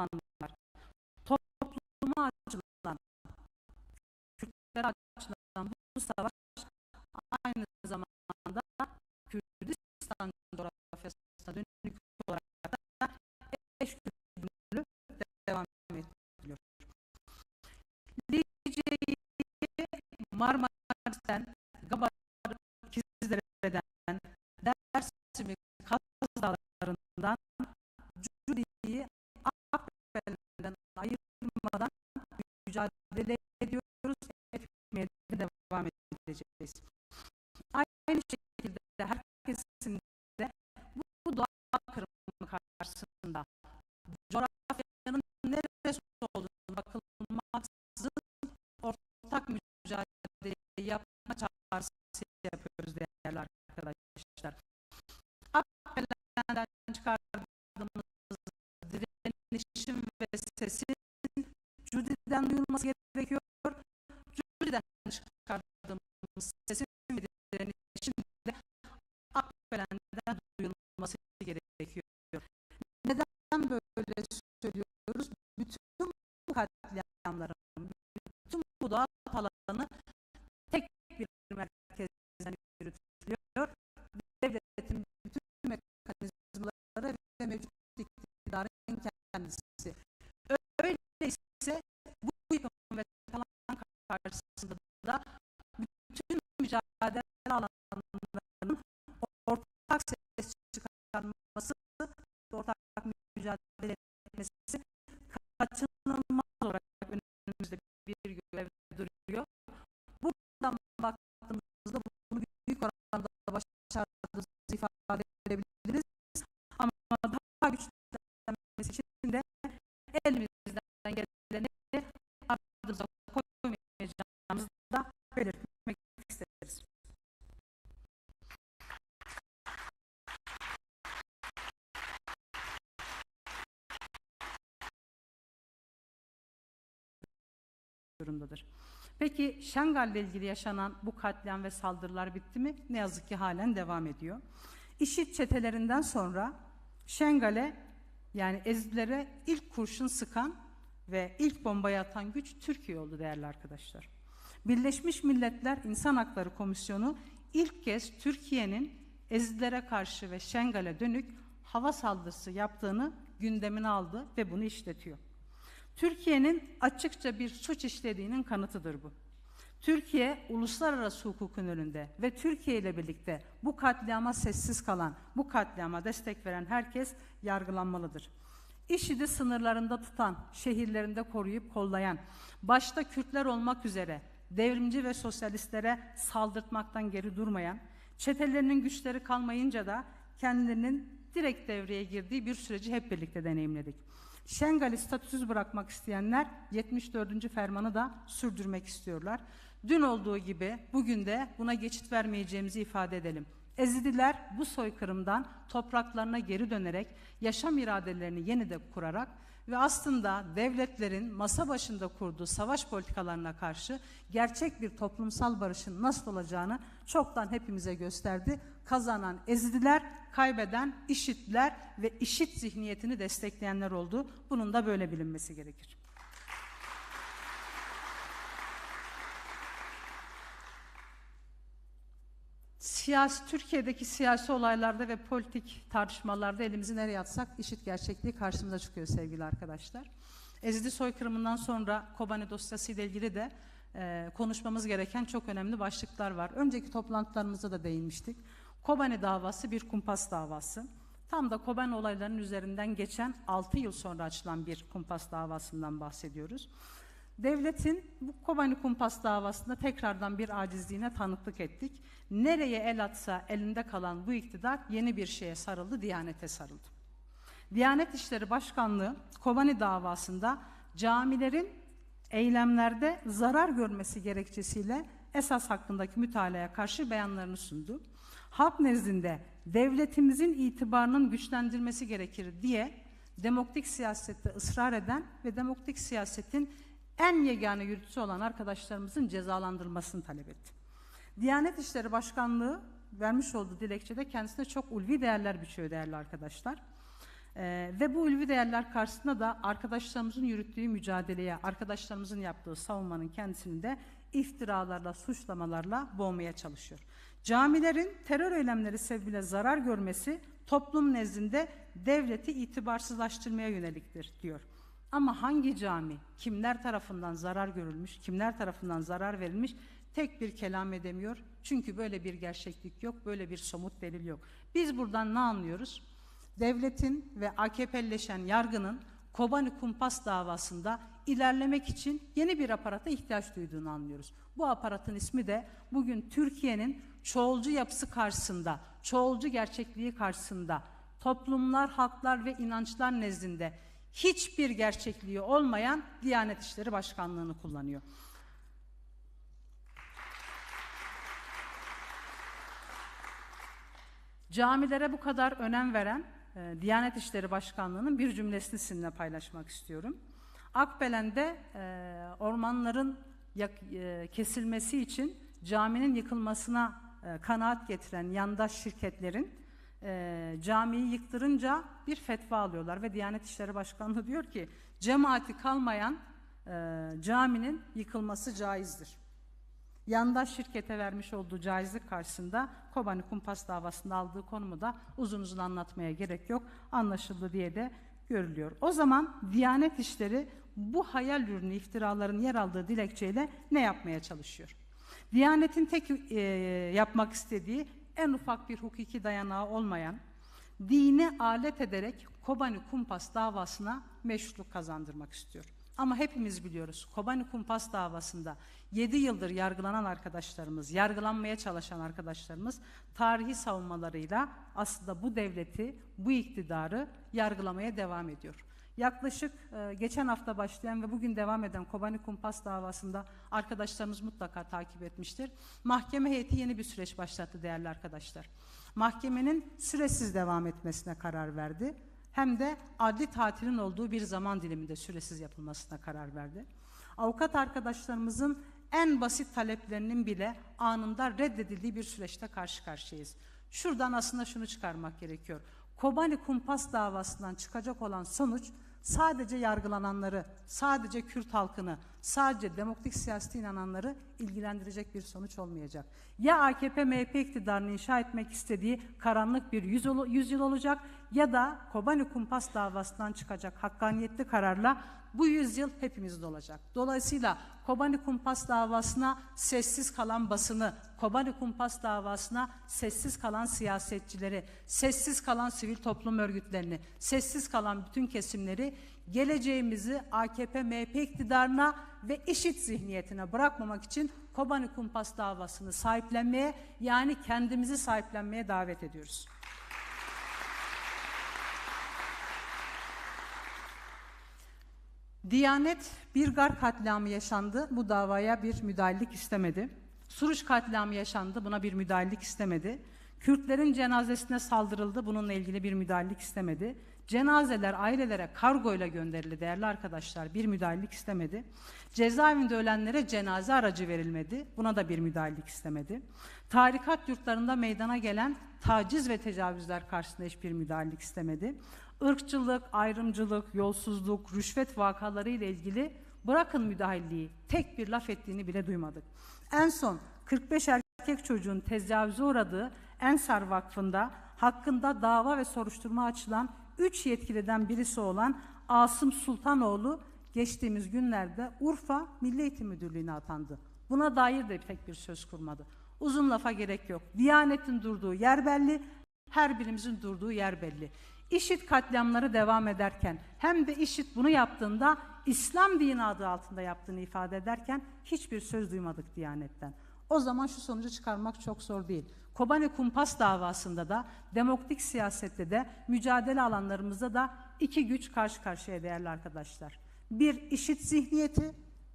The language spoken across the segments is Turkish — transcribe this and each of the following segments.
alanlar, topluma açılan, Kürtlere açılan bu savaş aynı zamanda Kürdistan coğrafyasına dönük olarak da eşgüdümlü devam ediliyor. Lice'yi Marmaris'ten, Gabar'ı, Kizdere'den, Dersim'i, Kaz Dağları'ndan, Cudi'yi Akbel'den ayırmadan mücadele ediyoruz, etmeye de devam edeceğiz. Aynı şekilde herkesin de bu, bu doğa kırımı karşısında coğrafyanın neresi olduğunu bakılmaksızın ortak mücadele yapma çağrısı yapıyoruz değerli arkadaşlar. Akbelen'den çıkardığımız direnişin ve sesin Cudi'den duyulması gerekiyor. Cudi'den çıkardığımız sesin ve direnişin de Akbelen'den duyulması gerekiyor. Neden böyle söylüyoruz? Bütün bu katliamların, bütün bu doğal alanı tek bir merkezden yürütülüyor. Devletin bütün mekanizmaları ve mevcut iktidarın kendisi. Öyleyse bu yıkım ve talan karşısında da bütün mücadele alanlarının ortak ses çıkarması, ortak mücadele etmesi kaçınılmaz olarak önümüzde bir görev duruyor. Buradan baktığımızda bunu büyük oranda başardığımızı ifade edebiliriz. Ama daha güçlenmesi için de elimizden geleni ardımıza durumdadır. Peki Şengal ile ilgili yaşanan bu katliam ve saldırılar bitti mi? Ne yazık ki halen devam ediyor. İşit çetelerinden sonra Şengal'e yani Ezidilere ilk kurşun sıkan ve ilk bombayı atan güç Türkiye oldu değerli arkadaşlar. Birleşmiş Milletler İnsan Hakları Komisyonu ilk kez Türkiye'nin Ezidilere karşı ve Şengal'e dönük hava saldırısı yaptığını gündemine aldı ve bunu işletiyor. Türkiye'nin açıkça bir suç işlediğinin kanıtıdır bu. Türkiye uluslararası hukukun önünde ve Türkiye ile birlikte bu katliama sessiz kalan, bu katliama destek veren herkes yargılanmalıdır. IŞİD'i sınırlarında tutan, şehirlerinde koruyup kollayan, başta Kürtler olmak üzere devrimci ve sosyalistlere saldırtmaktan geri durmayan, çetelerinin güçleri kalmayınca da kendilerinin direkt devreye girdiği bir süreci hep birlikte deneyimledik. Şengal'i statüsüz bırakmak isteyenler 74. fermanı da sürdürmek istiyorlar. Dün olduğu gibi bugün de buna geçit vermeyeceğimizi ifade edelim. Ezidiler bu soykırımdan topraklarına geri dönerek yaşam iradelerini yeniden kurarak ve aslında devletlerin masa başında kurduğu savaş politikalarına karşı gerçek bir toplumsal barışın nasıl olacağını çoktan hepimize gösterdi. Kazanan ezidiler, kaybeden işitler ve işit zihniyetini destekleyenler oldu. Bunun da böyle bilinmesi gerekir. Siyasi, Türkiye'deki siyasi olaylarda ve politik tartışmalarda elimizi nereye atsak işit gerçekliği karşımıza çıkıyor sevgili arkadaşlar. Ezidi soykırımından sonra Kobani dosyası ile ilgili de e, konuşmamız gereken çok önemli başlıklar var. Önceki toplantılarımızda da değinmiştik. Kobani davası bir kumpas davası. Tam da Kobani olaylarının üzerinden geçen 6 yıl sonra açılan bir kumpas davasından bahsediyoruz. Devletin bu Kobani kumpas davasında tekrardan bir acizliğine tanıklık ettik. Nereye el atsa elinde kalan bu iktidar yeni bir şeye sarıldı, Diyanete sarıldı. Diyanet İşleri Başkanlığı Kobani davasında camilerin eylemlerde zarar görmesi gerekçesiyle esas hakkındaki mütalaya karşı beyanlarını sundu. Halk nezdinde devletimizin itibarının güçlendirilmesi gerekir diye demokratik siyasette ısrar eden ve demokratik siyasetin en yegane yürütücüsü olan arkadaşlarımızın cezalandırılmasını talep etti. Diyanet İşleri Başkanlığı vermiş olduğu dilekçede kendisine çok ulvi değerler biçiyor değerli arkadaşlar. Ee, ve bu ulvi değerler karşısında da arkadaşlarımızın yürüttüğü mücadeleye, arkadaşlarımızın yaptığı savunmanın kendisini de iftiralarla, suçlamalarla boğmaya çalışıyor. Camilerin terör eylemleri sebebiyle zarar görmesi toplum nezdinde devleti itibarsızlaştırmaya yöneliktir diyor. Ama hangi cami, kimler tarafından zarar görülmüş, kimler tarafından zarar verilmiş tek bir kelam edemiyor. Çünkü böyle bir gerçeklik yok, böyle bir somut delil yok. Biz buradan ne anlıyoruz? Devletin ve AKP'leşen yargının Kobani Kumpas davasında ilerlemek için yeni bir aparata ihtiyaç duyduğunu anlıyoruz. Bu aparatın ismi de bugün Türkiye'nin çoğulcu yapısı karşısında, çoğulcu gerçekliği karşısında toplumlar, halklar ve inançlar nezdinde hiçbir gerçekliği olmayan Diyanet İşleri Başkanlığı'nı kullanıyor. Camilere bu kadar önem veren e, Diyanet İşleri Başkanlığı'nın bir cümlesini sizinle paylaşmak istiyorum. Akbelen'de e, ormanların yak- e, kesilmesi için caminin yıkılmasına e, kanaat getiren yandaş şirketlerin e, camiyi yıktırınca bir fetva alıyorlar ve Diyanet İşleri Başkanlığı diyor ki cemaati kalmayan e, caminin yıkılması caizdir. Yandaş şirkete vermiş olduğu caizlik karşısında Kobani Kumpas davasında aldığı konumu da uzun uzun anlatmaya gerek yok. Anlaşıldı diye de görülüyor. O zaman Diyanet İşleri bu hayal ürünü iftiraların yer aldığı dilekçeyle ne yapmaya çalışıyor? Diyanet'in tek e, yapmak istediği en ufak bir hukuki dayanağı olmayan, dini alet ederek Kobani Kumpas davasına meşrutluk kazandırmak istiyor. Ama hepimiz biliyoruz Kobani Kumpas davasında 7 yıldır yargılanan arkadaşlarımız, yargılanmaya çalışan arkadaşlarımız tarihi savunmalarıyla aslında bu devleti, bu iktidarı yargılamaya devam ediyor. Yaklaşık e, geçen hafta başlayan ve bugün devam eden Kobani Kumpas davasında arkadaşlarımız mutlaka takip etmiştir. Mahkeme heyeti yeni bir süreç başlattı değerli arkadaşlar. Mahkemenin süresiz devam etmesine karar verdi. Hem de adli tatilin olduğu bir zaman diliminde süresiz yapılmasına karar verdi. Avukat arkadaşlarımızın en basit taleplerinin bile anında reddedildiği bir süreçte karşı karşıyayız. Şuradan aslında şunu çıkarmak gerekiyor. Kobani Kumpas davasından çıkacak olan sonuç sadece yargılananları, sadece Kürt halkını, sadece demokratik siyasete inananları ilgilendirecek bir sonuç olmayacak. Ya AKP MHP iktidarını inşa etmek istediği karanlık bir yüzyıl olacak ya da Kobani Kumpas davasından çıkacak hakkaniyetli kararla bu yüzyıl hepimizde olacak. Dolayısıyla Kobani Kumpas davasına sessiz kalan basını, Kobani Kumpas davasına sessiz kalan siyasetçileri, sessiz kalan sivil toplum örgütlerini, sessiz kalan bütün kesimleri geleceğimizi AKP MHP iktidarına ve işit zihniyetine bırakmamak için Kobani Kumpas davasını sahiplenmeye yani kendimizi sahiplenmeye davet ediyoruz. Diyanet bir gar katliamı yaşandı. Bu davaya bir müdahalelik istemedi. Suruç katliamı yaşandı. Buna bir müdahalelik istemedi. Kürtlerin cenazesine saldırıldı. Bununla ilgili bir müdahalelik istemedi. Cenazeler ailelere kargoyla gönderildi değerli arkadaşlar. Bir müdahalelik istemedi. Cezaevinde ölenlere cenaze aracı verilmedi. Buna da bir müdahalelik istemedi. Tarikat yurtlarında meydana gelen taciz ve tecavüzler karşısında hiçbir müdahalelik istemedi. Irkçılık, ayrımcılık, yolsuzluk, rüşvet vakaları ile ilgili bırakın müdahaleliği tek bir laf ettiğini bile duymadık. En son 45 erkek çocuğun tecavüze uğradığı Ensar Vakfı'nda hakkında dava ve soruşturma açılan 3 yetkiliden birisi olan Asım Sultanoğlu geçtiğimiz günlerde Urfa Milli Eğitim Müdürlüğü'ne atandı. Buna dair de tek bir söz kurmadı. Uzun lafa gerek yok. Diyanetin durduğu yer belli, her birimizin durduğu yer belli. İşit katliamları devam ederken hem de İşit bunu yaptığında İslam dini adı altında yaptığını ifade ederken hiçbir söz duymadık Diyanet'ten. O zaman şu sonucu çıkarmak çok zor değil. Kobani Kumpas davasında da demokratik siyasette de mücadele alanlarımızda da iki güç karşı karşıya değerli arkadaşlar. Bir işit zihniyeti,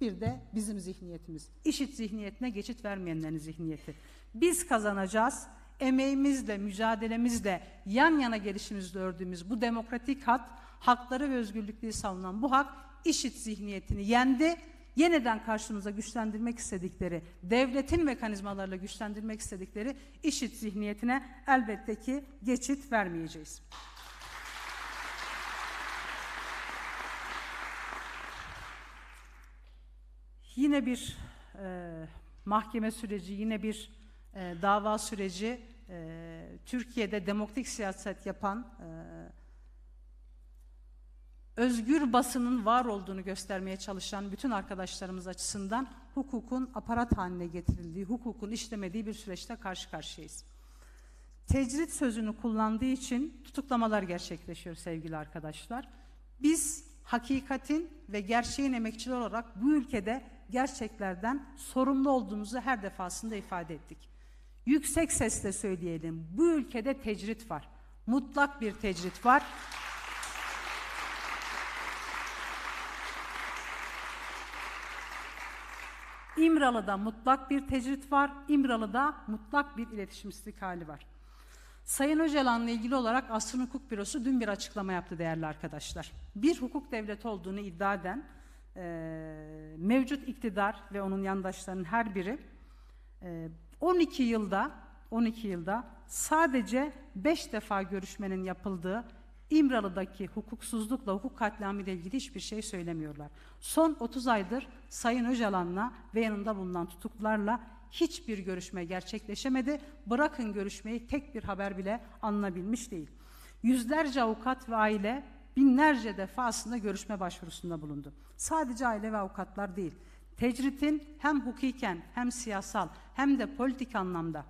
bir de bizim zihniyetimiz. İşit zihniyetine geçit vermeyenlerin zihniyeti. Biz kazanacağız emeğimizle, mücadelemizle, yan yana gelişimizle ördüğümüz bu demokratik hat, hakları ve özgürlükleri savunan bu hak, işit zihniyetini yendi, yeniden karşımıza güçlendirmek istedikleri, devletin mekanizmalarıyla güçlendirmek istedikleri işit zihniyetine elbette ki geçit vermeyeceğiz. yine bir e, mahkeme süreci, yine bir e, dava süreci e, Türkiye'de demokratik siyaset yapan e, özgür basının var olduğunu göstermeye çalışan bütün arkadaşlarımız açısından hukukun aparat haline getirildiği, hukukun işlemediği bir süreçte karşı karşıyayız. Tecrit sözünü kullandığı için tutuklamalar gerçekleşiyor sevgili arkadaşlar. Biz hakikatin ve gerçeğin emekçiler olarak bu ülkede gerçeklerden sorumlu olduğumuzu her defasında ifade ettik. Yüksek sesle söyleyelim. Bu ülkede tecrit var. Mutlak bir tecrit var. İmralı'da mutlak bir tecrit var. İmralı'da mutlak bir iletişimsizlik hali var. Sayın Öcalan'la ilgili olarak Asrın Hukuk Bürosu dün bir açıklama yaptı değerli arkadaşlar. Bir hukuk devleti olduğunu iddia eden e, mevcut iktidar ve onun yandaşlarının her biri e, 12 yılda 12 yılda sadece 5 defa görüşmenin yapıldığı İmralı'daki hukuksuzlukla, hukuk katliamı ile ilgili hiçbir şey söylemiyorlar. Son 30 aydır Sayın Öcalan'la ve yanında bulunan tutuklularla hiçbir görüşme gerçekleşemedi. Bırakın görüşmeyi tek bir haber bile alınabilmiş değil. Yüzlerce avukat ve aile binlerce defa aslında görüşme başvurusunda bulundu. Sadece aile ve avukatlar değil. Tecritin hem hukuken hem siyasal hem de politik anlamda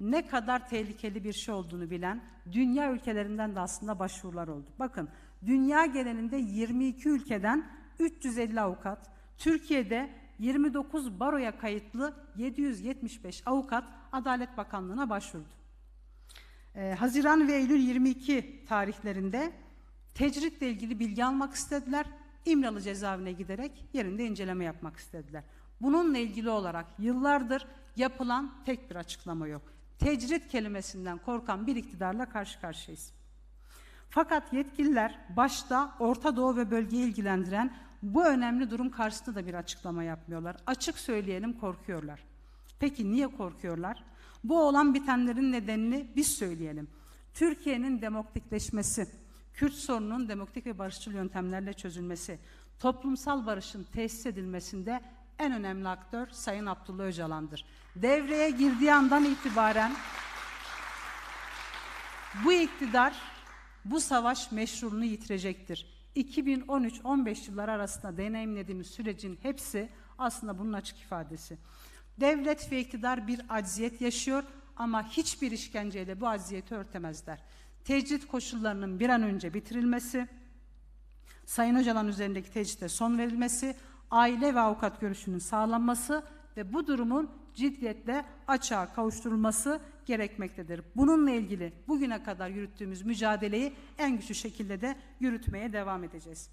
ne kadar tehlikeli bir şey olduğunu bilen dünya ülkelerinden de aslında başvurular oldu. Bakın dünya genelinde 22 ülkeden 350 avukat, Türkiye'de 29 baroya kayıtlı 775 avukat Adalet Bakanlığı'na başvurdu. Ee, Haziran ve Eylül 22 tarihlerinde tecritle ilgili bilgi almak istediler. İmralı cezaevine giderek yerinde inceleme yapmak istediler. Bununla ilgili olarak yıllardır yapılan tek bir açıklama yok. Tecrit kelimesinden korkan bir iktidarla karşı karşıyayız. Fakat yetkililer başta Orta Doğu ve bölgeyi ilgilendiren bu önemli durum karşısında da bir açıklama yapmıyorlar. Açık söyleyelim korkuyorlar. Peki niye korkuyorlar? Bu olan bitenlerin nedenini biz söyleyelim. Türkiye'nin demokratikleşmesi, Kürt sorununun demokratik ve barışçıl yöntemlerle çözülmesi, toplumsal barışın tesis edilmesinde en önemli aktör Sayın Abdullah Öcalan'dır. Devreye girdiği andan itibaren bu iktidar bu savaş meşruluğunu yitirecektir. 2013-15 yılları arasında deneyimlediğimiz sürecin hepsi aslında bunun açık ifadesi. Devlet ve iktidar bir acziyet yaşıyor ama hiçbir işkenceyle bu acziyeti örtemezler. Tecrit koşullarının bir an önce bitirilmesi, Sayın Öcalan üzerindeki tecritte son verilmesi, aile ve avukat görüşünün sağlanması ve bu durumun ciddiyetle açığa kavuşturulması gerekmektedir. Bununla ilgili bugüne kadar yürüttüğümüz mücadeleyi en güçlü şekilde de yürütmeye devam edeceğiz.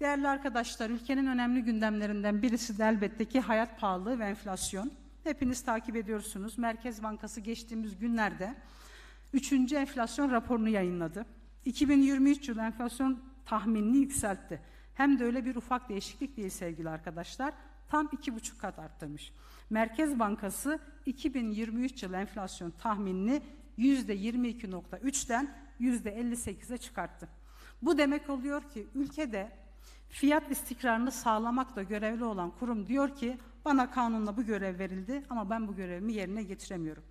Değerli arkadaşlar, ülkenin önemli gündemlerinden birisi de elbette ki hayat pahalılığı ve enflasyon. Hepiniz takip ediyorsunuz. Merkez Bankası geçtiğimiz günlerde 3. enflasyon raporunu yayınladı. 2023 yılı enflasyon tahminini yükseltti. Hem de öyle bir ufak değişiklik değil sevgili arkadaşlar. Tam iki buçuk kat arttırmış. Merkez Bankası 2023 yılı enflasyon tahminini yüzde 22.3'ten yüzde 58'e çıkarttı. Bu demek oluyor ki ülkede fiyat istikrarını sağlamakla görevli olan kurum diyor ki bana kanunla bu görev verildi ama ben bu görevimi yerine getiremiyorum.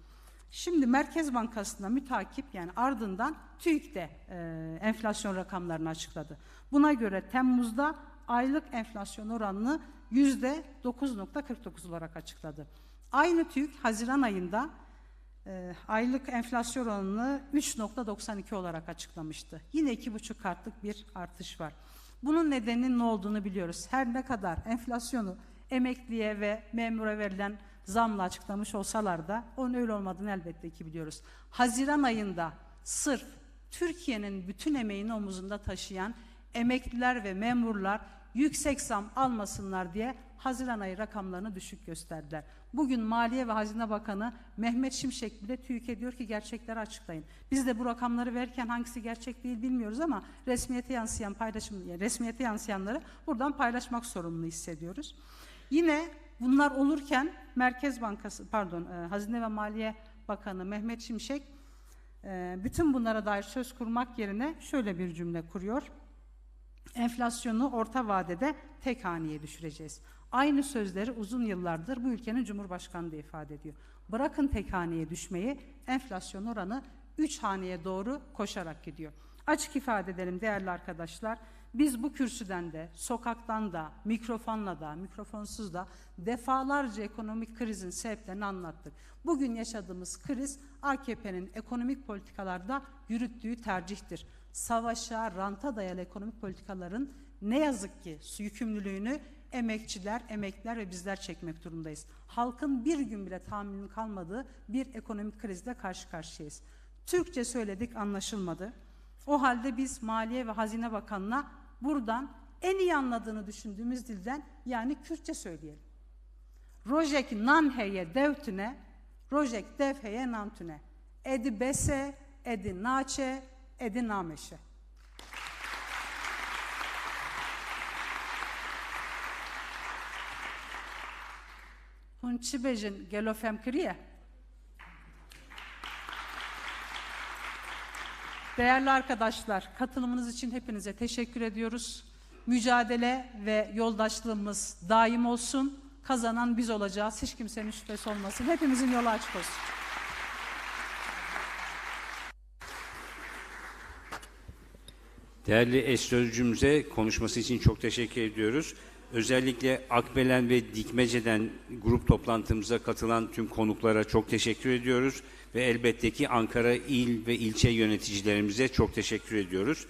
Şimdi Merkez Bankası'na mütakip yani ardından TÜİK de e, enflasyon rakamlarını açıkladı. Buna göre Temmuz'da aylık enflasyon oranını yüzde 9.49 olarak açıkladı. Aynı TÜİK Haziran ayında e, aylık enflasyon oranını 3.92 olarak açıklamıştı. Yine iki buçuk kartlık bir artış var. Bunun nedeninin ne olduğunu biliyoruz. Her ne kadar enflasyonu emekliye ve memura verilen zamla açıklamış olsalar da onun öyle olmadığını elbette ki biliyoruz. Haziran ayında sırf Türkiye'nin bütün emeğini omuzunda taşıyan emekliler ve memurlar yüksek zam almasınlar diye Haziran ayı rakamlarını düşük gösterdiler. Bugün Maliye ve Hazine Bakanı Mehmet Şimşek bile TÜİK ediyor ki gerçekleri açıklayın. Biz de bu rakamları verirken hangisi gerçek değil bilmiyoruz ama resmiyete yansıyan paylaşım, yani resmiyete yansıyanları buradan paylaşmak sorumlu hissediyoruz. Yine bunlar olurken Merkez Bankası, pardon e, Hazine ve Maliye Bakanı Mehmet Şimşek e, bütün bunlara dair söz kurmak yerine şöyle bir cümle kuruyor enflasyonu orta vadede tek haneye düşüreceğiz. Aynı sözleri uzun yıllardır bu ülkenin Cumhurbaşkanı da ifade ediyor. Bırakın tek haneye düşmeyi, enflasyon oranı 3 haneye doğru koşarak gidiyor. Açık ifade edelim değerli arkadaşlar. Biz bu kürsüden de, sokaktan da, mikrofonla da, mikrofonsuz da defalarca ekonomik krizin sebeplerini anlattık. Bugün yaşadığımız kriz AKP'nin ekonomik politikalarda yürüttüğü tercihtir. Savaşa, ranta dayalı ekonomik politikaların ne yazık ki yükümlülüğünü emekçiler, emekliler ve bizler çekmek durumundayız. Halkın bir gün bile tahammülünün kalmadığı bir ekonomik krizle karşı karşıyayız. Türkçe söyledik anlaşılmadı. O halde biz Maliye ve Hazine Bakanı'na buradan en iyi anladığını düşündüğümüz dilden yani Kürtçe söyleyelim. Rojek nanheye devtüne, rojek devheye nantüne. Edi bese, edi naçe, edi nameşe. Hun çi bejin gelofem kriye? Değerli arkadaşlar, katılımınız için hepinize teşekkür ediyoruz. Mücadele ve yoldaşlığımız daim olsun. Kazanan biz olacağız. Hiç kimsenin şüphesi olmasın. Hepimizin yolu açık olsun. Değerli eş sözcümüze konuşması için çok teşekkür ediyoruz. Özellikle Akbelen ve Dikmece'den grup toplantımıza katılan tüm konuklara çok teşekkür ediyoruz. Ve elbette ki Ankara il ve ilçe yöneticilerimize çok teşekkür ediyoruz.